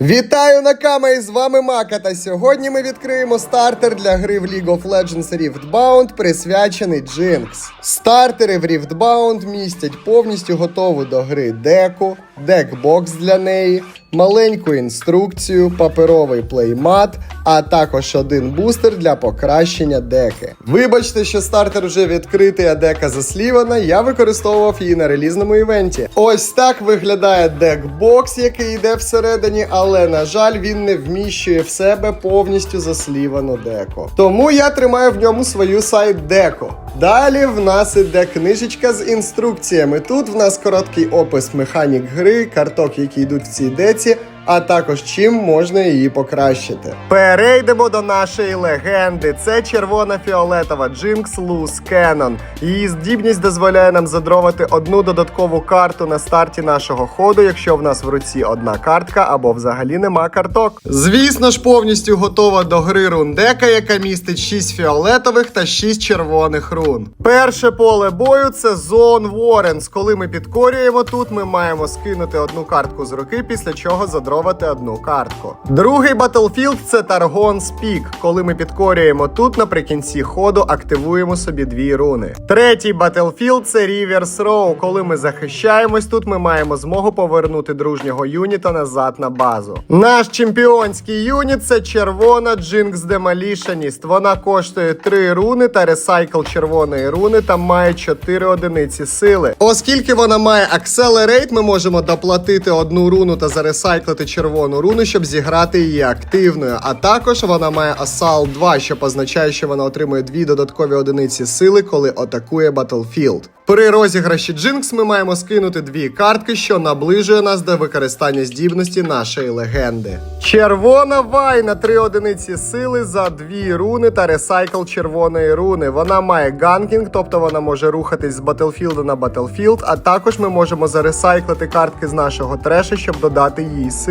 Вітаю Накама і з вами Мака. Та сьогодні ми відкриємо стартер для гри в League of Legends Riftbound, присвячений Jinx. Стартери в Riftbound містять повністю готову до гри деку, декбокс для неї, маленьку інструкцію, паперовий плеймат, а також один бустер для покращення деки. Вибачте, що стартер вже відкритий, а дека заслівана. Я використовував її на релізному івенті. Ось так виглядає декбокс, який йде всередині, але на жаль, він не вміщує в себе повністю заслівану деко. Тому я тримаю в ньому свою сайт деко. Далі в нас іде книжечка з інструкціями. Тут в нас короткий опис механік гри, карток, які йдуть в цій деці, Америці а також чим можна її покращити. Перейдемо до нашої легенди. Це червона фіолетова Jinx Luz Cannon. Її здібність дозволяє нам задровати одну додаткову карту на старті нашого ходу, якщо в нас в руці одна картка або взагалі нема карток. Звісно ж, повністю готова до гри рундека, яка містить 6 фіолетових та 6 червоних рун. Перше поле бою це Zone Warrens. Коли ми підкорюємо тут, ми маємо скинути одну картку з руки, після чого задровати одну картку. Другий Battlefield це Targon's Peak. Коли ми підкорюємо тут, наприкінці ходу активуємо собі дві руни. Третій Battlefield це Rivers Row. Коли ми захищаємось тут, ми маємо змогу повернути дружнього юніта назад на базу. Наш чемпіонський юніт це червона Jinx Demolitionist. Вона коштує 3 руни та ресайкл червоної руни та має 4 одиниці сили. Оскільки вона має Accelerate, ми можемо доплатити одну руну та заресайклити червону руну, щоб зіграти її активною. А також вона має Assault 2, що позначає, що вона отримує дві додаткові одиниці сили, коли атакує Battlefield. При розіграші Jinx ми маємо скинути дві картки, що наближує нас до використання здібності нашої легенди. Червона Вай на три одиниці сили за дві руни та ресайкл червоної руни. Вона має ганкінг, тобто вона може рухатись з Battlefield на Battlefield, а також ми можемо заресайклити картки з нашого треша, щоб додати їй сили.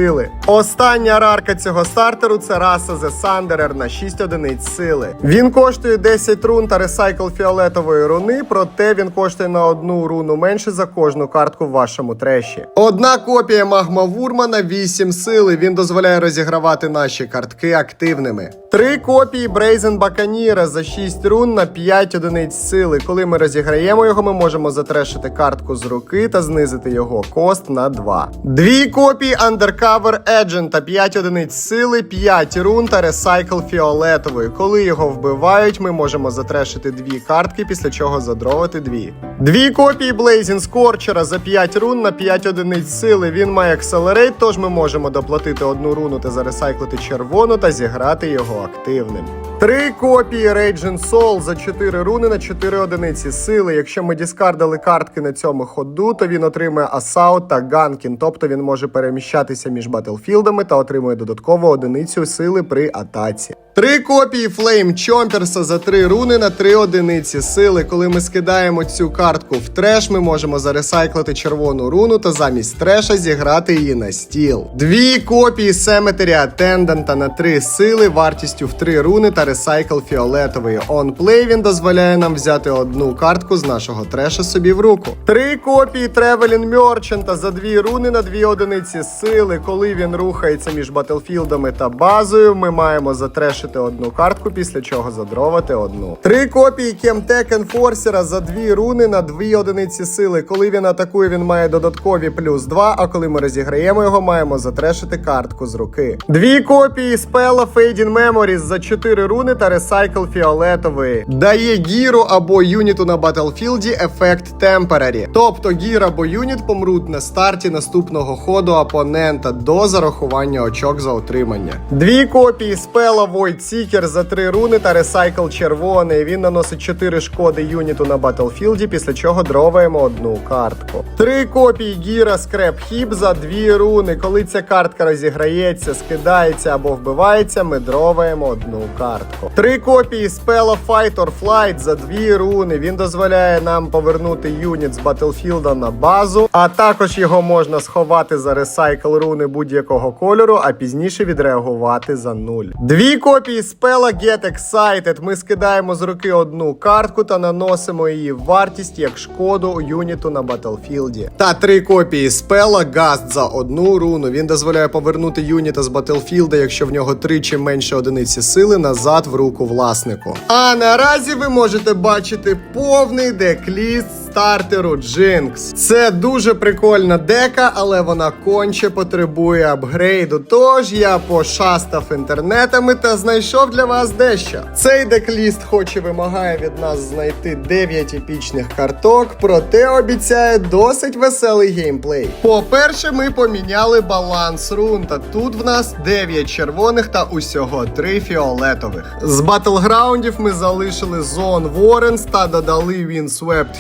Остання рарка цього стартеру це раса The Sanderer на 6 одиниць сили. Він коштує 10 рун та ресайкл фіолетової руни, проте він коштує на одну руну менше за кожну картку в вашому треші. Одна копія магма Вурма на 8 сили. Він дозволяє розігравати наші картки активними. Три копії Brazen Buccaneer за 6 рун на 5 одиниць сили. Коли ми розіграємо його, ми можемо затрешити картку з руки та знизити його кост на 2. Дві копії Undercover Agent та 5 одиниць сили, 5 рун та ресайкл фіолетової. Коли його вбивають, ми можемо затрешити дві картки, після чого задровати дві. Дві копії Blazing Scorcher за 5 рун на 5 одиниць сили. Він має Accelerate, тож ми можемо доплатити одну руну та заресайклити червону та зіграти його активним. Три копії Raging Soul за 4 руни на 4 одиниці сили. Якщо ми діскардили картки на цьому ходу, то він отримує Assault та Ганкін, тобто він може переміщатися між батлфілдами та отримує додаткову одиницю сили при атаці. Три копії Flame Chompersa за 3 руни на 3 одиниці сили. Коли ми скидаємо цю картку в треш, ми можемо заресайклити червону руну та замість треша зіграти її на стіл. Дві копії Cemetery Attendant на 3 сили вартістю в 3 руни та ресайкл фіолетової. On Play він дозволяє нам взяти одну картку з нашого треша собі в руку. Три копії Traveling Merchant за 2 руни на 2 одиниці сили. Коли він рухається між батлфілдами та базою, ми маємо затрешити одну картку, після чого задровати одну. Три копії Chemtech Enforcer за 2 руни на 2 одиниці сили. Коли він атакує, він має додаткові плюс 2, а коли ми розіграємо його, маємо затрешити картку з руки. Дві копії спела Fading Memories за 4 руни та ресайкл фіолетової. Дає гіру або юніту на батлфілді ефект Temporary. Тобто гір або юніт помруть на старті наступного ходу опонента до зарахування очок за отримання. Дві копії спела Void Seeker за 3 руни та ресайкл червоний. Він наносить 4 шкоди юніту на батлфілді, після чого дроваємо одну картку. Три копії гіра Scrap Heap за 2 руни. Коли ця картка розіграється, скидається або вбивається, ми дроваємо одну картку. Картку. Три копії спела Fight or Flight за дві руни. Він дозволяє нам повернути юніт з Battlefield на базу, а також його можна сховати за ресайкл руни будь-якого кольору, а пізніше відреагувати за нуль. Дві копії спела Get Excited. Ми скидаємо з руки одну картку та наносимо її вартість як шкоду юніту на Battlefield. Та три копії спела Gast за одну руну. Він дозволяє повернути юніта з Battlefield, якщо в нього три чи менше одиниці сили, назад в руку власнику. А наразі ви можете бачити повний декліст стартеру Jinx. Це дуже прикольна дека, але вона конче потребує апгрейду. Тож я пошастав інтернетами та знайшов для вас дещо. Цей декліст, хоч і вимагає від нас знайти 9 епічних карток, проте обіцяє досить веселий геймплей. По-перше, ми поміняли баланс рун, та тут в нас 9 червоних та усього 3 фіолетових. З батлграундів ми залишили Zone Warrens та додали Windswept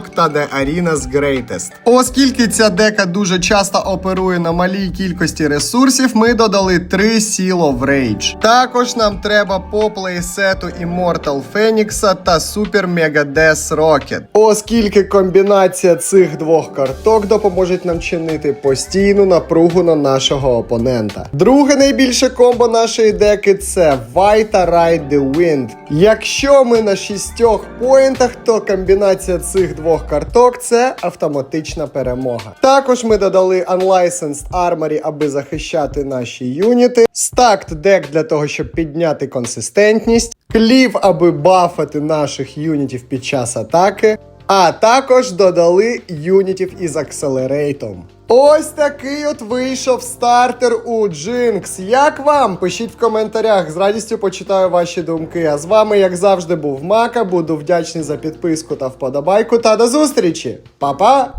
Hillock та The Arena's Greatest. Оскільки ця дека дуже часто оперує на малій кількості ресурсів, ми додали 3 Seal of Rage. Також нам треба по плейсету Immortal Phoenix та Super Mega Death Rocket. Оскільки комбінація цих двох карток допоможе нам чинити постійну напругу на нашого опонента. Друге найбільше комбо нашої деки це Vita Ride the Wind. Якщо ми на шістьох поінтах, то комбінація цих двох карток це автоматична перемога. Також ми додали Unlicensed Armory, аби захищати наші юніти, Stacked Deck для того, щоб підняти консистентність, Клів, аби бафати наших юнітів під час атаки. А також додали юнітів із акселерейтом. Ось такий от вийшов стартер у Jinx. Як вам? Пишіть в коментарях, з радістю почитаю ваші думки. А з вами, як завжди, був Мака. Буду вдячний за підписку та вподобайку. Та до зустрічі! Па-па!